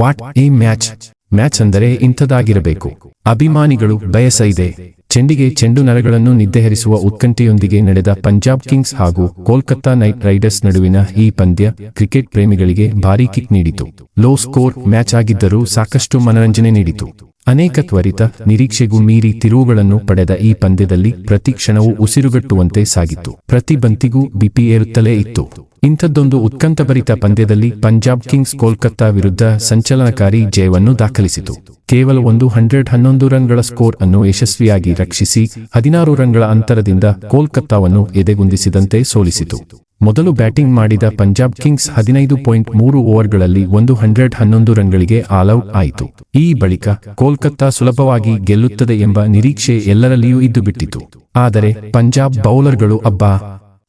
What A match match ಅಂದರೆ ಇಂಥದಾಗಿರಬೇಕು ಅಭಿಮಾನಿಗಳು, ಬಯಸ ಇದೆ. ಚೆಂಡಿಗೆ ಚೆಂಡು ನರಗಳನ್ನು ನಿದ್ದೆಹರಿಸುವ ಉತ್ಕಂಠೆಯೊಂದಿಗೆ ನಡೆದ ಪಂಜಾಬ್ ಕಿಂಗ್ಸ್ ಹಾಗೂ ಕೋಲ್ಕತ್ತಾ ನೈಟ್ ರೈಡರ್ಸ್ ನಡುವಿನ ಈ ಪಂದ್ಯ ಕ್ರಿಕೆಟ್ ಪ್ರೇಮಿಗಳಿಗೆ ಭಾರೀ ಕಿಕ್ ನೀಡಿತು. ಲೋ ಸ್ಕೋರ್ ಮ್ಯಾಚ್ ಆಗಿದ್ದರೂ ಸಾಕಷ್ಟು ಮನರಂಜನೆ ನೀಡಿತು. ಅನೇಕ ತ್ವರಿತ ನಿರೀಕ್ಷೆಗೂ ಮೀರಿ ತಿರುವುಗಳನ್ನು ಪಡೆದ ಈ ಪಂದ್ಯದಲ್ಲಿ ಪ್ರತಿ ಕ್ಷಣವೂ ಉಸಿರುಗಟ್ಟುವಂತೆ ಸಾಗಿತ್ತು. ಪ್ರತಿ ಬಂತಿಗೂ ಬಿಪಿ ಏರುತ್ತಲೇ ಇತ್ತು. ಇಂಥದ್ದೊಂದು ಉತ್ಕಂಠಭರಿತ ಪಂದ್ಯದಲ್ಲಿ ಪಂಜಾಬ್ ಕಿಂಗ್ಸ್ ಕೋಲ್ಕತ್ತಾ ವಿರುದ್ಧ ಸಂಚಲನಕಾರಿ ಜಯವನ್ನು ದಾಖಲಿಸಿತು. ಕೇವಲ ಒಂದು ಹಂಡ್ರೆಡ್ ಹನ್ನೊಂದು ರನ್ಗಳ ಸ್ಕೋರ್ ಅನ್ನು ಯಶಸ್ವಿಯಾಗಿ ರಕ್ಷಿಸಿ ಹದಿನಾರು ರನ್ಗಳ ಅಂತರದಿಂದ ಕೋಲ್ಕತ್ತಾವನ್ನು ಎದೆಗುಂದಿಸಿದಂತೆ ಸೋಲಿಸಿತು. ಮೊದಲು ಬ್ಯಾಟಿಂಗ್ ಮಾಡಿದ ಪಂಜಾಬ್ ಕಿಂಗ್ಸ್ ಹದಿನೈದು ಪಾಯಿಂಟ್ ಮೂರು ಓವರ್ಗಳಲ್ಲಿ ಒಂದು ಹಂಡ್ರೆಡ್ ಹನ್ನೊಂದು ರನ್ಗಳಿಗೆ ಆಲ್ಔಟ್ ಆಯಿತು. ಈ ಬಳಿಕ ಕೋಲ್ಕತ್ತಾ ಸುಲಭವಾಗಿ ಗೆಲ್ಲುತ್ತದೆ ಎಂಬ ನಿರೀಕ್ಷೆ ಎಲ್ಲರಲ್ಲಿಯೂ ಇದ್ದು ಬಿಟ್ಟಿತು ಆದರೆ ಪಂಜಾಬ್ ಬೌಲರ್ಗಳು ಅಬ್ಬಾ,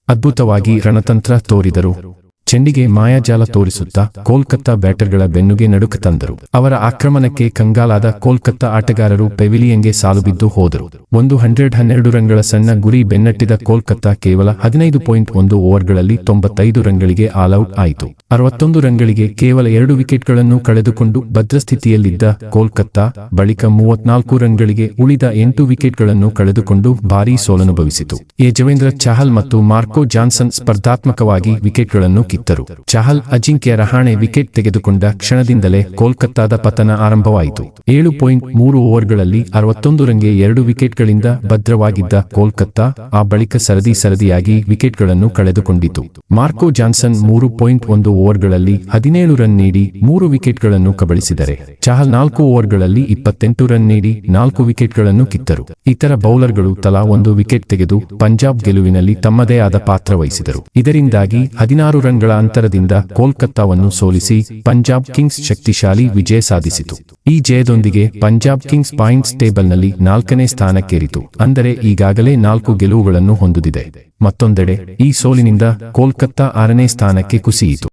ಅದ್ಭುತವಾಗಿ ರಣತಂತ್ರ ತೋರಿದರು. ಚೆಂಡಿಗೆ ಮಾಯಾಜಾಲ ತೋರಿಸುತ್ತಾ ಕೋಲ್ಕತ್ತಾ ಬ್ಯಾಟರ್ಗಳ ಬೆನ್ನುಗೆ ನಡುಕ ತಂದರು. ಅವರ ಆಕ್ರಮಣಕ್ಕೆ ಕಂಗಾಲಾದ ಕೋಲ್ಕತ್ತಾ ಆಟಗಾರರು ಪೆವಿಲಿಯನ್ಗೆ ಸಾಲು ಬಿದ್ದು ಹೋದರು. ಒಂದು ಹಂಡ್ರೆಡ್ ಹನ್ನೆರಡು ರನ್ಗಳ ಸಣ್ಣ ಗುರಿ ಬೆನ್ನಟ್ಟಿದ ಕೋಲ್ಕತ್ತಾ ಕೇವಲ ಹದಿನೈದು ಪಾಯಿಂಟ್ ಒಂದು ಓವರ್ಗಳಲ್ಲಿ ತೊಂಬತ್ತೈದು ರನ್ಗಳಿಗೆ ಆಲ್ಔಟ್ ಆಯಿತು. ಅರವತ್ತೊಂದು ರನ್ಗಳಿಗೆ ಕೇವಲ ಎರಡು ವಿಕೆಟ್ಗಳನ್ನು ಕಳೆದುಕೊಂಡು ಭದ್ರಸ್ಥಿತಿಯಲ್ಲಿದ್ದ ಕೋಲ್ಕತ್ತಾ ಬಳಿಕ ಮೂವತ್ನಾಲ್ಕು ರನ್ಗಳಿಗೆ ಉಳಿದ ಎಂಟು ವಿಕೆಟ್ಗಳನ್ನು ಕಳೆದುಕೊಂಡು ಭಾರೀ ಸೋಲನುಭವಿಸಿತು. ಯಜವೇಂದ್ರ ಚಹಲ್ ಮತ್ತು ಮಾರ್ಕೋ ಜಾನ್ಸನ್ ಸ್ಪರ್ಧಾತ್ಮಕವಾಗಿ ವಿಕೆಟ್ಗಳನ್ನು ಕಿತ್ತರು ಚಹಲ್ ಅಜಿಂಕ್ಯ ರಹಾಣೆ ವಿಕೆಟ್ ತೆಗೆದುಕೊಂಡ ಕ್ಷಣದಿಂದಲೇ ಕೋಲ್ಕತ್ತಾದ ಪತನ ಆರಂಭವಾಯಿತು. ಏಳು ಪಾಯಿಂಟ್ ಮೂರು ಓವರ್ಗಳಲ್ಲಿ ಅರವತ್ತೊಂದು ರನ್ಗೆ ಎರಡು ವಿಕೆಟ್ಗಳಿಂದ ಭದ್ರವಾಗಿದ್ದ ಕೋಲ್ಕತ್ತಾ ಆ ಬಳಿಕ ಸರದಿ ಸರದಿಯಾಗಿ ವಿಕೆಟ್ಗಳನ್ನು ಕಳೆದುಕೊಂಡಿತು. ಮಾರ್ಕೋ ಜಾನ್ಸನ್ ಮೂರು ಪಾಯಿಂಟ್ ಒಂದು ಓವರ್ಗಳಲ್ಲಿ ಹದಿನೇಳು ರನ್ ನೀಡಿ ಮೂರು ವಿಕೆಟ್ಗಳನ್ನು ಕಬಳಿಸಿದರೆ. ಚಹಲ್ ನಾಲ್ಕು ಓವರ್ಗಳಲ್ಲಿ ಇಪ್ಪತ್ತೆಂಟು ರನ್ ನೀಡಿ ನಾಲ್ಕು ವಿಕೆಟ್ಗಳನ್ನು ಕಿತ್ತರು. ಇತರ ಬೌಲರ್ಗಳು ತಲಾ ಒಂದು ವಿಕೆಟ್ ತೆಗೆದು ಪಂಜಾಬ್ ಗೆಲುವಿನಲ್ಲಿ ತಮ್ಮದೇ ಆದ ಪಾತ್ರ ವಹಿಸಿದರು. ಇದರಿಂದಾಗಿ ಹದಿನಾರು ರನ್ಗಳ ಅಂತರದಿಂದ ಕೋಲ್ಕತ್ತಾವನ್ನು ಸೋಲಿಸಿ ಪಂಜಾಬ್ ಕಿಂಗ್ಸ್ ಶಕ್ತಿಶಾಲಿ ವಿಜಯ ಸಾಧಿಸಿತು. ಈ ಜಯದೊಂದಿಗೆ ಪಂಜಾಬ್ ಕಿಂಗ್ಸ್ ಪಾಯಿಂಟ್ಸ್ ಟೇಬಲ್ನಲ್ಲಿ ನಾಲ್ಕನೇ ಸ್ಥಾನಕ್ಕೇರಿತು. ಅಂದರೆ ಈಗಾಗಲೇ ನಾಲ್ಕು ಗೆಲುವುಗಳನ್ನು ಹೊಂದಿದೆ ಮತ್ತೊಂದೆಡೆ ಈ ಸೋಲಿನಿಂದ ಕೋಲ್ಕತ್ತಾ ಆರನೇ ಸ್ಥಾನಕ್ಕೆ ಕುಸಿಯಿತು.